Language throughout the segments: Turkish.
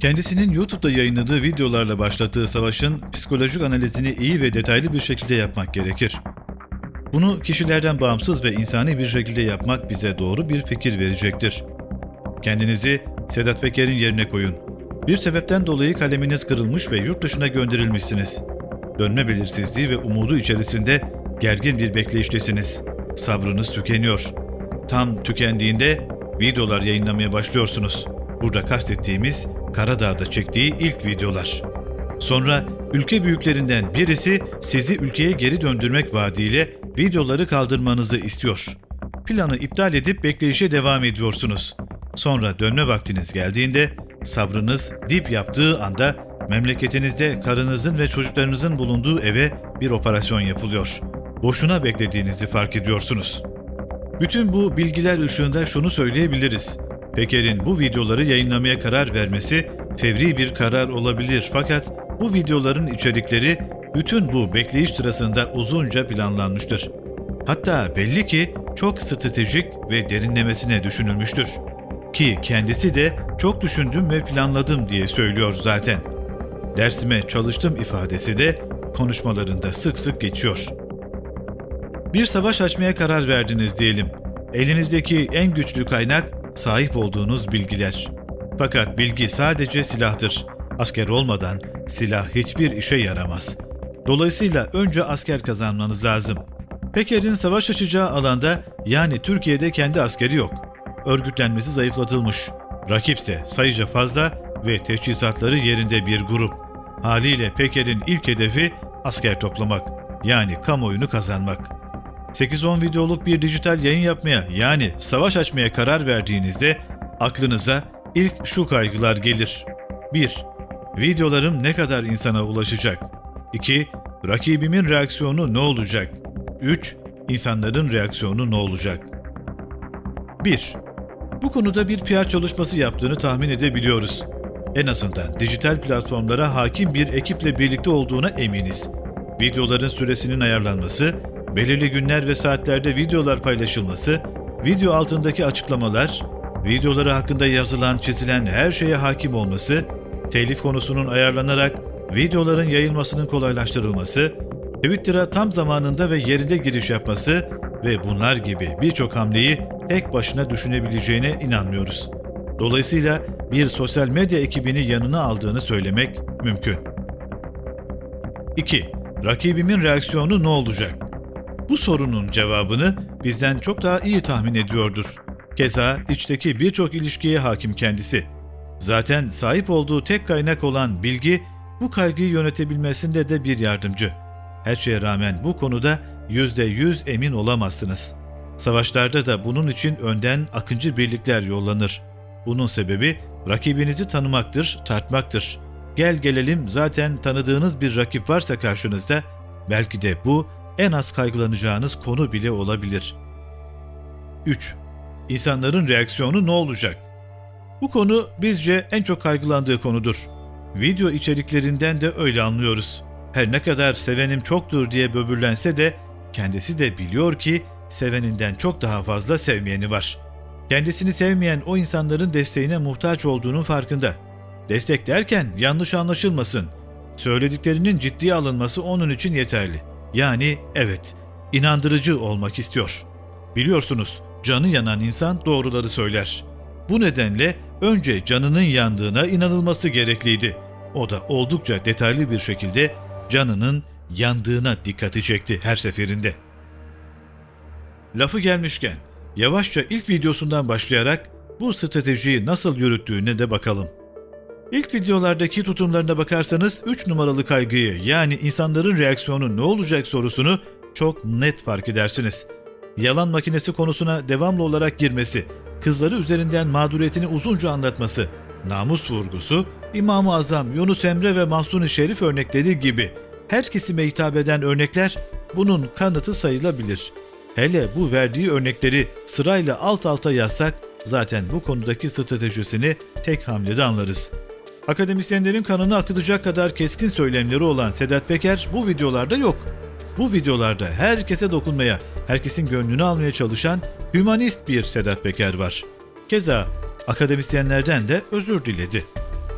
Kendisinin YouTube'da yayınladığı videolarla başlattığı savaşın psikolojik analizini iyi ve detaylı bir şekilde yapmak gerekir. Bunu kişilerden bağımsız ve insani bir şekilde yapmak bize doğru bir fikir verecektir. Kendinizi Sedat Peker'in yerine koyun. Bir sebepten dolayı kaleminiz kırılmış ve yurt dışına gönderilmişsiniz. Dönme belirsizliği ve umudu içerisinde gergin bir bekleyiştesiniz. Sabrınız tükeniyor. Tam tükendiğinde videolar yayınlamaya başlıyorsunuz. Burada kastettiğimiz Karadağ'da çektiği ilk videolar. Sonra ülke büyüklerinden birisi sizi ülkeye geri döndürmek vaadiyle videoları kaldırmanızı istiyor. Planı iptal edip bekleyişe devam ediyorsunuz. Sonra dönme vaktiniz geldiğinde sabrınız dip yaptığı anda memleketinizde karınızın ve çocuklarınızın bulunduğu eve bir operasyon yapılıyor. Boşuna beklediğinizi fark ediyorsunuz. Bütün bu bilgiler ışığında şunu söyleyebiliriz. Peker'in bu videoları yayınlamaya karar vermesi fevri bir karar olabilir fakat bu videoların içerikleri bütün bu bekleyiş sırasında uzunca planlanmıştır. Hatta belli ki çok stratejik ve derinlemesine düşünülmüştür. Ki kendisi de çok düşündüm ve planladım diye söylüyor zaten. Dersime çalıştım ifadesi de konuşmalarında sık sık geçiyor. Bir savaş açmaya karar verdiniz diyelim. Elinizdeki en güçlü kaynak sahip olduğunuz bilgiler. Fakat bilgi sadece silahtır. Asker olmadan silah hiçbir işe yaramaz. Dolayısıyla önce asker kazanmanız lazım. Peker'in savaş açacağı alanda yani Türkiye'de kendi askeri yok. Örgütlenmesi zayıflatılmış. Rakipse sayıca fazla ve teçhizatları yerinde bir grup. Haliyle Peker'in ilk hedefi asker toplamak yani kamuoyunu kazanmak. 8-10 videoluk bir dijital yayın yapmaya yani savaş açmaya karar verdiğinizde aklınıza ilk şu kaygılar gelir. 1. Videolarım ne kadar insana ulaşacak? 2. Rakibimin reaksiyonu ne olacak? 3. İnsanların reaksiyonu ne olacak? 1. Bu konuda bir PR çalışması yaptığını tahmin edebiliyoruz. En azından dijital platformlara hakim bir ekiple birlikte olduğuna eminiz. Videoların süresinin ayarlanması, belirli günler ve saatlerde videolar paylaşılması, video altındaki açıklamalar, videoları hakkında yazılan, çizilen her şeye hakim olması, telif konusunun ayarlanarak videoların yayılmasının kolaylaştırılması, Twitter'a tam zamanında ve yerinde giriş yapması ve bunlar gibi birçok hamleyi tek başına düşünebileceğine inanmıyoruz. Dolayısıyla bir sosyal medya ekibini yanına aldığını söylemek mümkün. 2. Rakibimin reaksiyonu ne olacak? Bu sorunun cevabını bizden çok daha iyi tahmin ediyordur. Keza içteki birçok ilişkiye hakim kendisi. Zaten sahip olduğu tek kaynak olan bilgi bu kaygıyı yönetebilmesinde de bir yardımcı. Her şeye rağmen bu konuda yüzde yüz emin olamazsınız. Savaşlarda da bunun için önden akıncı birlikler yollanır. Bunun sebebi rakibinizi tanımaktır, tartmaktır. Gel gelelim zaten tanıdığınız bir rakip varsa karşınızda belki de bu en az kaygılanacağınız konu bile olabilir. 3. İnsanların reaksiyonu ne olacak? Bu konu bizce en çok kaygılandığı konudur. Video içeriklerinden de öyle anlıyoruz. Her ne kadar sevenim çoktur diye böbürlense de kendisi de biliyor ki seveninden çok daha fazla sevmeyeni var. Kendisini sevmeyen o insanların desteğine muhtaç olduğunun farkında. Destek derken yanlış anlaşılmasın. Söylediklerinin ciddiye alınması onun için yeterli. Yani evet, inandırıcı olmak istiyor. Biliyorsunuz, canı yanan insan doğruları söyler. Bu nedenle önce canının yandığına inanılması gerekliydi. O da oldukça detaylı bir şekilde canının yandığına dikkati çekti her seferinde. Lafı gelmişken yavaşça ilk videosundan başlayarak bu stratejiyi nasıl yürüttüğüne de bakalım. İlk videolardaki tutumlarına bakarsanız 3 numaralı kaygıyı yani insanların reaksiyonu ne olacak sorusunu çok net fark edersiniz. Yalan makinesi konusuna devamlı olarak girmesi, kızları üzerinden mağduriyetini uzunca anlatması, namus vurgusu, İmam-ı Azam, Yunus Emre ve Mahsuni Şerif örnekleri gibi her kesime hitap eden örnekler bunun kanıtı sayılabilir. Hele bu verdiği örnekleri sırayla alt alta yazsak zaten bu konudaki stratejisini tek hamlede anlarız. Akademisyenlerin kanını akıtacak kadar keskin söylemleri olan Sedat Peker bu videolarda yok. Bu videolarda herkese dokunmaya, herkesin gönlünü almaya çalışan hümanist bir Sedat Peker var. Keza akademisyenlerden de özür diledi.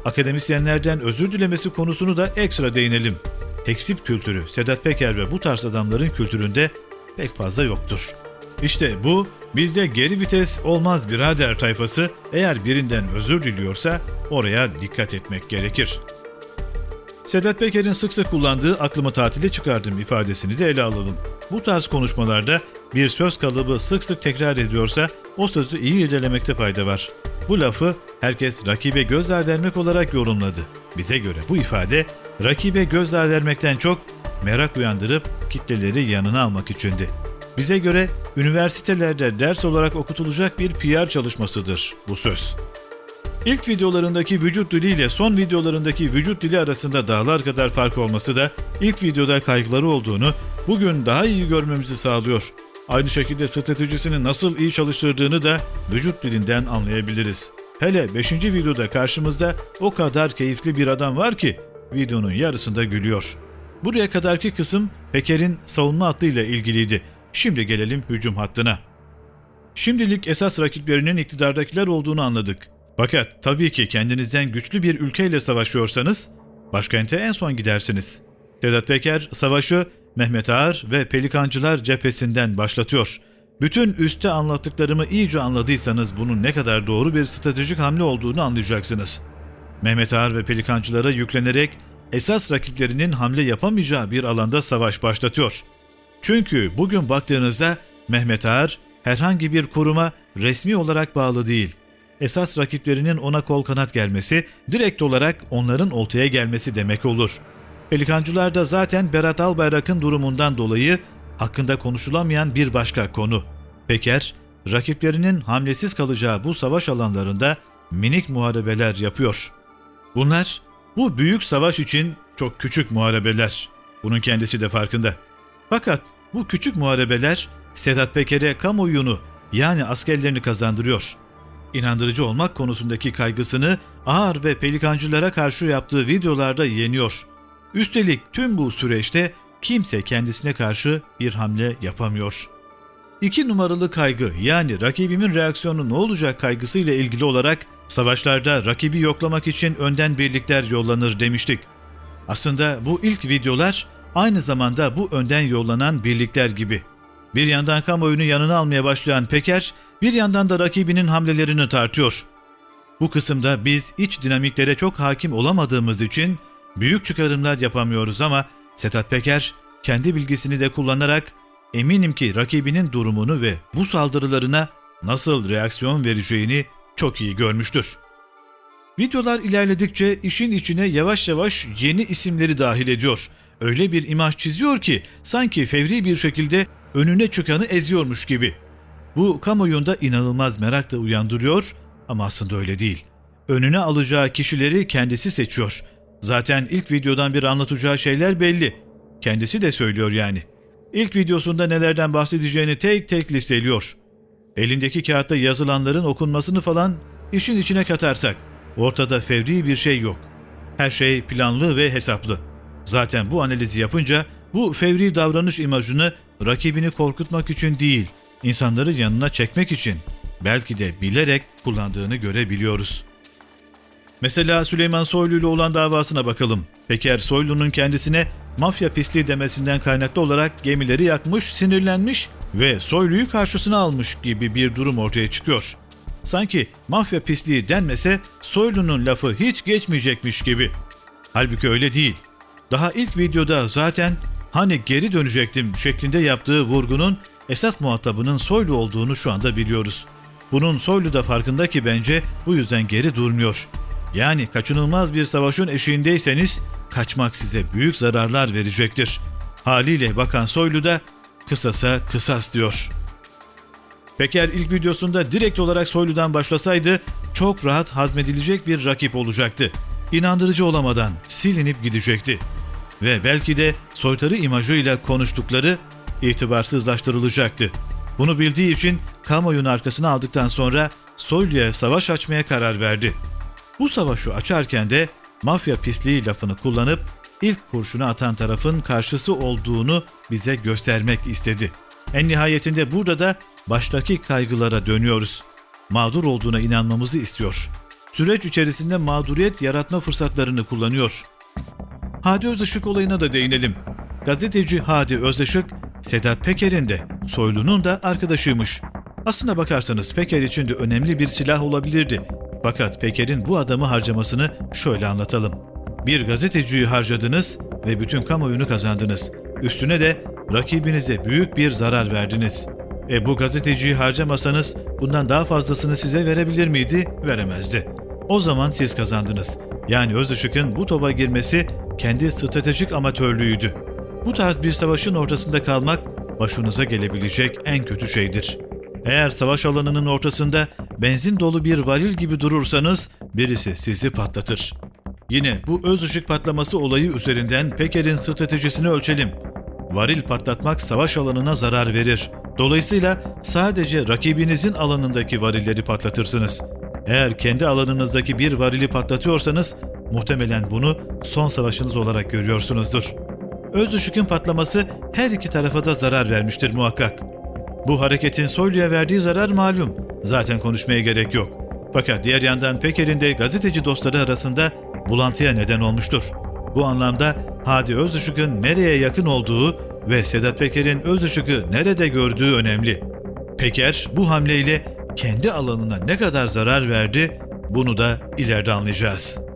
Akademisyenlerden özür dilemesi konusunu da ekstra değinelim. Tekzip kültürü Sedat Peker ve bu tarz adamların kültüründe pek fazla yoktur. İşte bu bizde geri vites olmaz birader tayfası eğer birinden özür diliyorsa oraya dikkat etmek gerekir. Sedat Peker'in sık sık kullandığı aklıma tatile çıkardım ifadesini de ele alalım. Bu tarz konuşmalarda bir söz kalıbı sık sık tekrar ediyorsa o sözü iyi irdelemekte fayda var. Bu lafı herkes rakibe gözdağı vermek olarak yorumladı. Bize göre bu ifade rakibe gözdağı vermekten çok merak uyandırıp kitleleri yanına almak içindi. Bize göre üniversitelerde ders olarak okutulacak bir PR çalışmasıdır bu söz. İlk videolarındaki vücut diliyle son videolarındaki vücut dili arasında dağlar kadar fark olması da ilk videoda kaygıları olduğunu bugün daha iyi görmemizi sağlıyor. Aynı şekilde stratejisini nasıl iyi çalıştırdığını da vücut dilinden anlayabiliriz. Hele 5. videoda karşımızda o kadar keyifli bir adam var ki videonun yarısında gülüyor. Buraya kadarki kısım Peker'in savunma hattıyla ilgiliydi. Şimdi gelelim hücum hattına. Şimdilik esas rakiplerinin iktidardakiler olduğunu anladık. Fakat tabii ki kendinizden güçlü bir ülkeyle savaşıyorsanız başkente en son gidersiniz. Sedat Peker savaşı Mehmet Ağar ve Pelikancılar cephesinden başlatıyor. Bütün üstte anlattıklarımı iyice anladıysanız bunun ne kadar doğru bir stratejik hamle olduğunu anlayacaksınız. Mehmet Ağar ve Pelikancılara yüklenerek esas rakiplerinin hamle yapamayacağı bir alanda savaş başlatıyor. Çünkü bugün baktığınızda Mehmet Ağar herhangi bir kuruma resmi olarak bağlı değil. Esas rakiplerinin ona kol kanat gelmesi, direkt olarak onların oltaya gelmesi demek olur. Pelikancılar da zaten Berat Albayrak'ın durumundan dolayı hakkında konuşulamayan bir başka konu. Peker, rakiplerinin hamlesiz kalacağı bu savaş alanlarında minik muharebeler yapıyor. Bunlar bu büyük savaş için çok küçük muharebeler. Bunun kendisi de farkında. Fakat bu küçük muharebeler Sedat Peker'e kamuoyunu yani askerlerini kazandırıyor. İnandırıcı olmak konusundaki kaygısını ağır ve pelikancılara karşı yaptığı videolarda yeniyor. Üstelik tüm bu süreçte kimse kendisine karşı bir hamle yapamıyor. İki numaralı kaygı yani rakibimin reaksiyonu ne olacak kaygısıyla ilgili olarak savaşlarda rakibi yoklamak için önden birlikler yollanır demiştik. Aslında bu ilk videolar aynı zamanda bu önden yollanan birlikler gibi. Bir yandan kamuoyunu yanına almaya başlayan Peker, bir yandan da rakibinin hamlelerini tartıyor. Bu kısımda biz iç dinamiklere çok hakim olamadığımız için büyük çıkarımlar yapamıyoruz ama Sedat Peker kendi bilgisini de kullanarak eminim ki rakibinin durumunu ve bu saldırılarına nasıl reaksiyon vereceğini çok iyi görmüştür. Videolar ilerledikçe işin içine yavaş yavaş yeni isimleri dahil ediyor. Öyle bir imaj çiziyor ki sanki fevri bir şekilde önüne çıkanı eziyormuş gibi. Bu kamuoyunda inanılmaz merak da uyandırıyor ama aslında öyle değil. Önüne alacağı kişileri kendisi seçiyor. Zaten ilk videodan bir anlatacağı şeyler belli. Kendisi de söylüyor yani. İlk videosunda nelerden bahsedeceğini tek tek listeliyor. Elindeki kağıtta yazılanların okunmasını falan işin içine katarsak ortada fevri bir şey yok. Her şey planlı ve hesaplı. Zaten bu analizi yapınca bu fevri davranış imajını rakibini korkutmak için değil, insanları yanına çekmek için belki de bilerek kullandığını görebiliyoruz. Mesela Süleyman Soylu ile olan davasına bakalım. Peker Soylu'nun kendisine mafya pisliği demesinden kaynaklı olarak gemileri yakmış, sinirlenmiş ve Soylu'yu karşısına almış gibi bir durum ortaya çıkıyor. Sanki mafya pisliği denmese Soylu'nun lafı hiç geçmeyecekmiş gibi. Halbuki öyle değil. Daha ilk videoda zaten hani geri dönecektim şeklinde yaptığı vurgunun esas muhatabının Soylu olduğunu şu anda biliyoruz. Bunun Soylu da farkında ki bence bu yüzden geri durmuyor. Yani kaçınılmaz bir savaşın eşiğindeyseniz kaçmak size büyük zararlar verecektir. Haliyle Bakan Soylu da kısasa kısas diyor. Peker ilk videosunda direkt olarak Soylu'dan başlasaydı çok rahat hazmedilecek bir rakip olacaktı. İnandırıcı olamadan silinip gidecekti. Ve belki de soytarı imajıyla konuştukları itibarsızlaştırılacaktı. Bunu bildiği için kamuoyunun arkasına aldıktan sonra Soylu'ya savaş açmaya karar verdi. Bu savaşı açarken de mafya pisliği lafını kullanıp ilk kurşunu atan tarafın karşısı olduğunu bize göstermek istedi. En nihayetinde burada da baştaki kaygılara dönüyoruz. Mağdur olduğuna inanmamızı istiyor. süreç içerisinde mağduriyet yaratma fırsatlarını kullanıyor. Hadi Özışık olayına da değinelim. Gazeteci Hadi Özışık, Sedat Peker'in de, Soylu'nun da arkadaşıymış. Aslına bakarsanız Peker için de önemli bir silah olabilirdi. Fakat Peker'in bu adamı harcamasını şöyle anlatalım. Bir gazeteciyi harcadınız ve bütün kamuoyunu kazandınız. Üstüne de rakibinize büyük bir zarar verdiniz. E bu gazeteciyi harcamasanız bundan daha fazlasını size verebilir miydi? Veremezdi. O zaman siz kazandınız. Yani Özışık'ın bu topa girmesi kendi stratejik amatörlüğüydü. Bu tarz bir savaşın ortasında kalmak başınıza gelebilecek en kötü şeydir. Eğer savaş alanının ortasında benzin dolu bir varil gibi durursanız birisi sizi patlatır. Yine bu öz ışık patlaması olayı üzerinden Peker'in stratejisini ölçelim. Varil patlatmak savaş alanına zarar verir. Dolayısıyla sadece rakibinizin alanındaki varilleri patlatırsınız. Eğer kendi alanınızdaki bir varili patlatıyorsanız muhtemelen bunu son savaşınız olarak görüyorsunuzdur. Öz ışıkın patlaması her iki tarafa da zarar vermiştir muhakkak. Bu hareketin Soylu'ya verdiği zarar malum. Zaten konuşmaya gerek yok. Fakat diğer yandan Peker'in de gazeteci dostları arasında bulantıya neden olmuştur. Bu anlamda Hadi Özışık'ın nereye yakın olduğu ve Sedat Peker'in Özışık'ı nerede gördüğü önemli. Peker bu hamleyle kendi alanına ne kadar zarar verdi bunu da ileride anlayacağız.